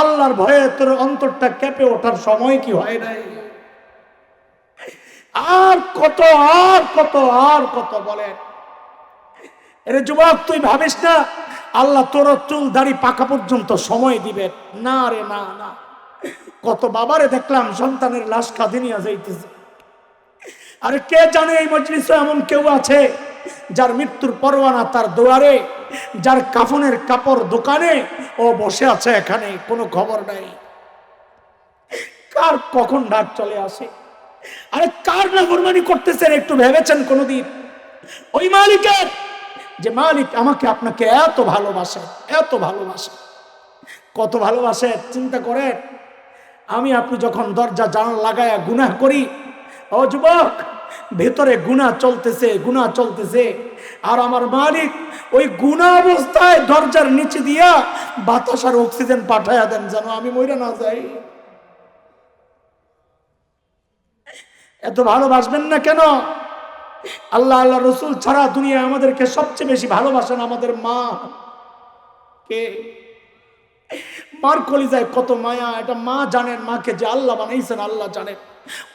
আল্লাহর ভয়ে তোর অন্তরটা কেঁপে ওঠার সময় কি হয় নাই? আর কত আর কত আর কত বলেন এরে যুবক, তুই ভাবিস না, আল্লাহ তোর চুল দাড়ি পাকা পর্যন্ত সময় দিবে? না রে, না না। কত বাবারে দেখলাম, সন্তানের লাশ কাঁধে নিয়ে যাইতেছে। আরে কে জানে এই মজলিসে এমন কেউ আছে? যার মৃত্যুর পরোয়ানা তার দুয়ারে, যার কাফনের কাপড় দোকানে, ও বসে আছে এখানে, কোনো খবর নাই। কার কখন ডাক চলে আসে? আরে কার নাফরমানি করতেছেন একটু ভেবেছেন কোনোদিন? ওই মালিকের! যে মালিক আমাকে আপনাকে এত ভালোবাসে এত ভালোবাসে। কত ভালোবাসে, চিন্তা করেন। আমি আপনি যখন দরজা জানাল লাগায়া গুনাহ করি, ও যুবক! ভেতরে গুণা চলতেছে গুণা চলতেছে। আর আমার মালিক ওই গুণা অবস্থায় দরজার নিচে দিয়া বাতাস আর অক্সিজেন পাঠাইয়া দেন যেন আমি মইরা না যাই। এত ভালোবাসবেন না কেন? আল্লাহ আল্লাহ রসুল ছাড়া দুনিয়া আমাদেরকে সবচেয়ে বেশি ভালোবাসেন আমাদের মা। কে? মার কলিজায় কত মায়া, এটা মা জানেন, মাকে যে আল্লাহ বানাইছেন, আল্লাহ জানেন।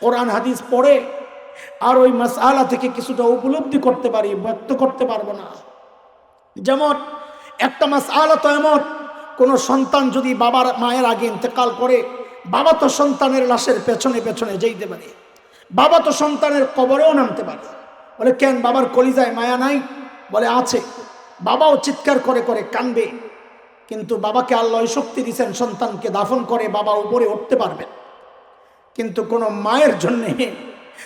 কোরআন, হাদিস পড়ে আর ওই মাস মাসালা থেকে কিছুটা উপলব্ধি করতে পারি, ব্যক্ত করতে পারব না। যেমন, একটা মাস আলা তো এমন, কোন সন্তান যদি বাবার মায়ের আগে ইন্তেকাল করে, বাবা তো সন্তানের লাশের পেছনে পেছনে যেতে পারে, বাবা তো সন্তানের কবরেও নামতে পারে। বলে, কেন বাবার কলিজায় মায়া নাই? বলে, আছে। বাবাও চিৎকার করে করে কানবে কিন্তু বাবাকে আল্লাহ শক্তি দিচ্ছেন সন্তানকে দাফন করে বাবা উপরে উঠতে পারবেন কিন্তু কোনো মায়ের জন্যে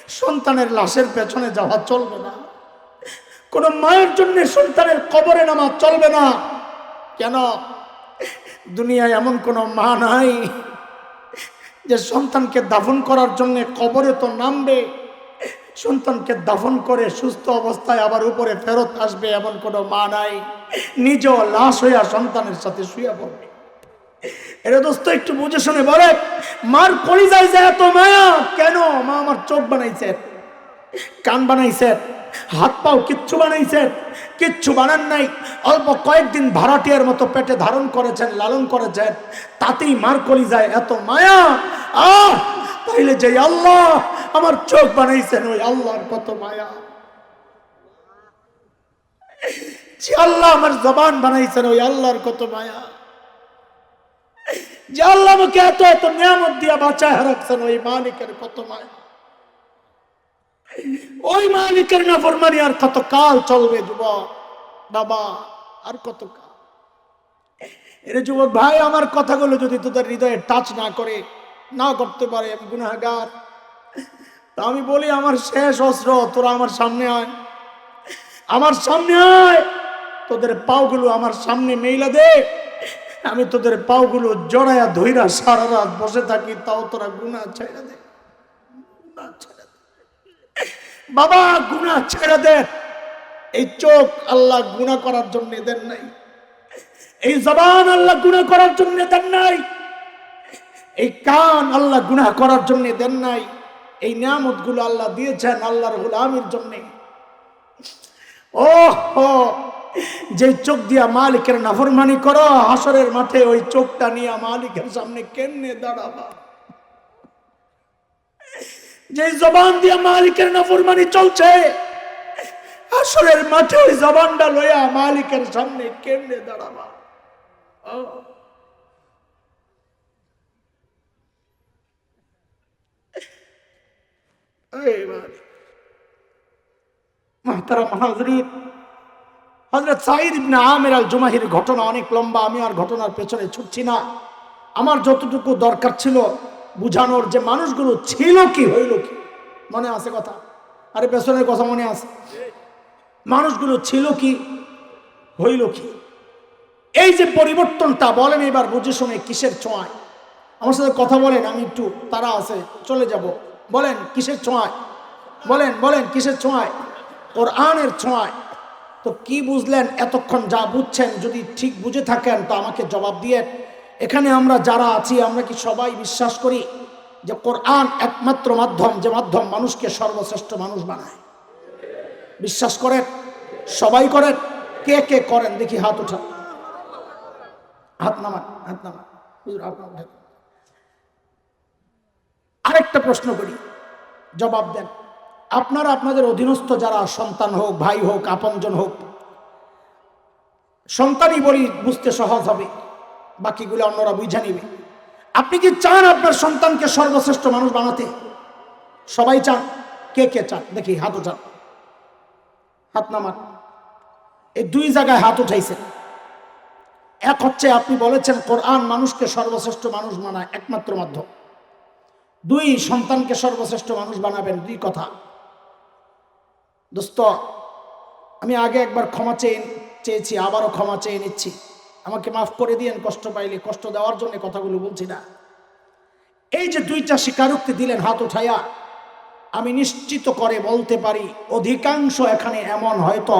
সন্তানের লাশের পেছনে যাওয়া চলবে না। কোন মায়ের জন্য সন্তানের কবরে নামা চলবে না। কেন? দুনিয়ায় এমন কোনো মা নাই যে সন্তানকে দাফন করার জন্য কবরে তো নামবে। সন্তানকে দাফন করে সুস্থ অবস্থায় আবার উপরে ফেরত আসবে এমন কোনো মা নাই। নিজ লাশ হইয়া সন্তানের সাথে শুয়ে পড়বে। এরা দোস্ত, একটু বুঝে শুনে বলে, মার কলিজায় যায় এত মায়া, কেন? মা আমার চোখ বানাইছে, কান বানাইছে, হাত পাও কিচ্ছু বানাইছে, কিচ্ছু বানান নাই। অল্প কয়েকদিন ভাড়াটিয়ার মতো পেটে ধারণ করেছেন, লালন করেছেন, তাতেই মার কলি যায় এত মায়া। আহ! তাইলে যে আল্লাহ আমার চোখ বানাইছেন, ওই আল্লাহর কত মায়া। যে আল্লাহ আমার জবান বানাইছেন, ওই আল্লাহর কত মায়া। যে আল্লাহ আমাকে এত এত নিয়ামত দিয়া বাঁচায় রাখছেন, ওই মালিকের কত মায়? ওই মালিকের না ফরমানি আর কত কাল চলবে যুবক, বাবা, আর কত কাল এরে যুবক ভাই, আমার কথাগুলো যদি তোদের হৃদয়ে টাচ না করে, না করতে পারে, আমি গুনাহগার। তা আমি বলি, আমার শেষ অস্ত্র তোরা আমার সামনে আয়। আমার সামনে আয়, তোদের পাওগুলো আমার সামনে মেইলা দে। আমি তোদের পাওগুলো জড়াইয়া ধইরা সারা রাত বসে থাকি, তাও তোরা গুণা ছেড়ে দে। বাবা গুণা ছেড়ে দে। এই চোখ আল্লাহ গুণা করার জন্য দেন নাই। এই জবান আল্লাহ গুণা করার জন্য দেন নাই। এই কান আল্লাহ গুনাহ করার জন্য দেন নাই। এই নিয়ামতগুলো আল্লাহ দিয়েছেন আল্লাহর গুলামির জন্য। ও হো যে চোখ দিয়া মালিকের নাফরমানি করো, হাসরের মাঠে ওই চোখটা নিয়ে মালিকের সামনে কেমনে দাঁড়াবা? যে জবান দিয়া মালিকের নাফরমানি চলছে, হাসরের মাঠে ওই জবানটা লইয়া মালিকের সামনে কেমনে দাঁড়াবা? মাহতারাম হাজরিন হজরত সাইদ ইবনে আমের আল জুমাহির ঘটনা অনেক লম্বা, আমি আর ঘটনার পেছনে ছুটছি না। আমার যতটুকু দরকার ছিল বুঝানোর যে মানুষগুলো ছিল কি, হইল কি? মনে আছে কথা? আরে, পেছনের কথা মনে আছে? মানুষগুলো ছিল কি, হইল কি? এই যে পরিবর্তনটা বলেন এবার বুঝে শুনে কিসের ছোঁয়ায়? আমার সাথে কথা বলেন, আমি একটু তারা আছে, চলে যাব। বলেন, কিসের ছোঁয়ায়? বলেন বলেন, কিসের ছোঁয়ায়? ওর আনের ছোঁয়ায়। তো কি বুঝলেন? এতক্ষণ যা বুঝছেন, যদি ঠিক বুঝে থাকেন, তো আমাকে জবাব দিয়ে। এখানে আমরা যারা আছি, আমরা কি সবাই বিশ্বাস করি যে কোরআন একমাত্র মাধ্যম, যে মাধ্যম মানুষকে সর্বশ্রেষ্ঠ মানুষ বানায়? বিশ্বাস করেন? সবাই করেন? কে কে করেন? দেখি হাত উঠা হাত নামান হাত নামান। হাত নামান। আরেকটা প্রশ্ন করি। জবাব দেন। আপনারা আপনাদের অধীনস্থ যারা সন্তান হোক, ভাই হোক, আপনজন হোক, সন্তানই বলি বুঝতে সহজ হবে, বাকিগুলো অন্যরা বুঝে নিবে। আপনি কি চান আপনার সন্তানকে সর্বশ্রেষ্ঠ মানুষ বানাতে? সবাই চান? কে কে চান? দেখি, হাত উঠান। হাত নামান। এই দুই জায়গায় হাত উঠাইছেন। এক হচ্ছে আপনি বলেছেন, কোরআন মানুষকে সর্বশ্রেষ্ঠ মানুষ বানায়, একমাত্র মাধ্যম। দুই, সন্তানকে সর্বশ্রেষ্ঠ মানুষ বানাবেন, দুই কথা। দোস্ত, আমি আগে একবার ক্ষমা চেয়ে চেয়েছি, আবারও ক্ষমা চেয়ে নিচ্ছি। আমাকে মাফ করে দিয়েন কষ্ট পাইলে, কষ্ট দেওয়ার জন্য কথাগুলো বলছি না। এই যে দুইটা স্বীকারোক্তি দিলেন হাত উঠাইয়া, আমি নিশ্চিত করে বলতে পারি, অধিকাংশ এখানে এমন হয়তো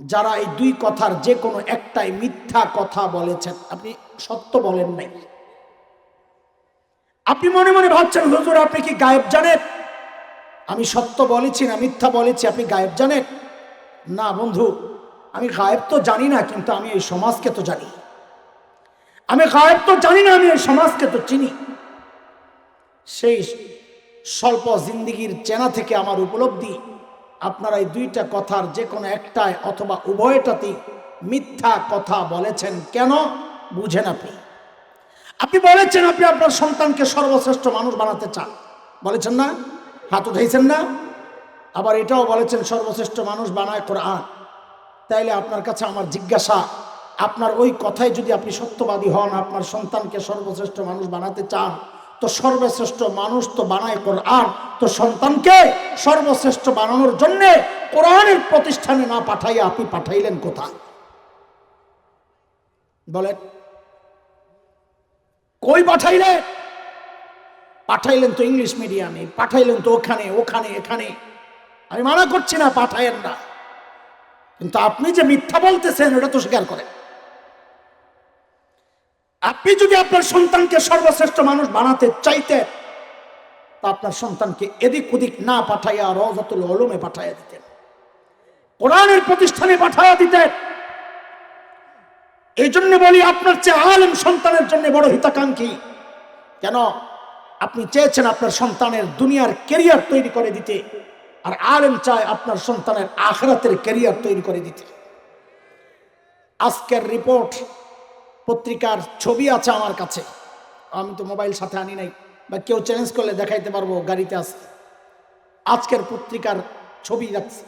যারা এই দুই কথার যে কোনো একটাই মিথ্যা কথা বলেছেন। আপনি সত্য বলেন নাই। আপনি মনে মনে ভাবছেন, হুজুর, আপনি কি গায়েব জানেন? আমি সত্য বলেছি না মিথ্যা বলেছি, আপনি গায়েব জানেন? না বন্ধু, আমি গায়েব তো জানি না, কিন্তু আমি এই সমাজকে তো জানি। আমি গায়েব তো জানি না, আমি এই সমাজকে তো চিনি। সেই স্বল্প জিন্দিগির চেনা থেকে আমার উপলব্ধি, আপনারা এই দুইটা কথার যে কোনো একটায় অথবা উভয়টাতেই মিথ্যা কথা বলেছেন কেন, বুঝেন আপনি। আপনি বলেছেন আপনি আপনার সন্তানকে সর্বশ্রেষ্ঠ মানুষ বানাতে চান। বলেছেন না? হাত উঠাইছেন না? আবার এটাও বলেছেন, সর্বশ্রেষ্ঠ মানুষ বানায় কোরআন। তাইলে আপনার কাছে আমার জিজ্ঞাসা, আপনার ওই কথায় যদি আপনি সত্যবাদী হন, আপনার সন্তানকে সর্বশ্রেষ্ঠ মানুষ বানাতে চান, তো সর্বশ্রেষ্ঠ মানুষ তো বানায় কোরআন, তো সন্তানকে সর্বশ্রেষ্ঠ বানানোর জন্য কোরআনের প্রতিষ্ঠানে না পাঠাইয়া আপনি পাঠাইলেন কোথায়? বলেন, কই পাঠাইলেন পাঠাইলেন তো ইংলিশ মিডিয়ামে পাঠাইলেন তো ওখানে ওখানে, এখানে। আমি মানা করছি না পাঠাইয়েন না কিন্তু আপনি যে মিথ্যা বলতেছেন ওটা তো স্বীকার করেন। আপনি যদি আপনার সন্তানকে সর্বশ্রেষ্ঠ মানুষ বানাতে চাইতেন তা আপনার সন্তানকে এদিক ওদিক না পাঠাইয়া রজাতুল ওলমে পাঠাইয়া দিতেন। কোরআনের প্রতিষ্ঠানে পাঠাইয়া দিতেন। এই জন্য বলি, আপনার চেয়ে আলেম সন্তানের জন্য বড় হিতাকাঙ্ক্ষী। কেন? আপনি চেয়েছেন আপনার সন্তানের দুনিয়ার কেরিয়ার তৈরি করে দিতে, আর আলেম চায় আপনার সন্তানের আখরাতের কেরিয়ার তৈরি করে দিতে। আজকের রিপোর্ট পত্রিকার ছবি আছে আমার কাছে। আমি তো মোবাইল সাথে আনি নাই, বা কেউ চ্যালেঞ্জ করলে দেখাইতে পারব গাড়িতে আছে আজকের পত্রিকার ছবি যাচ্ছে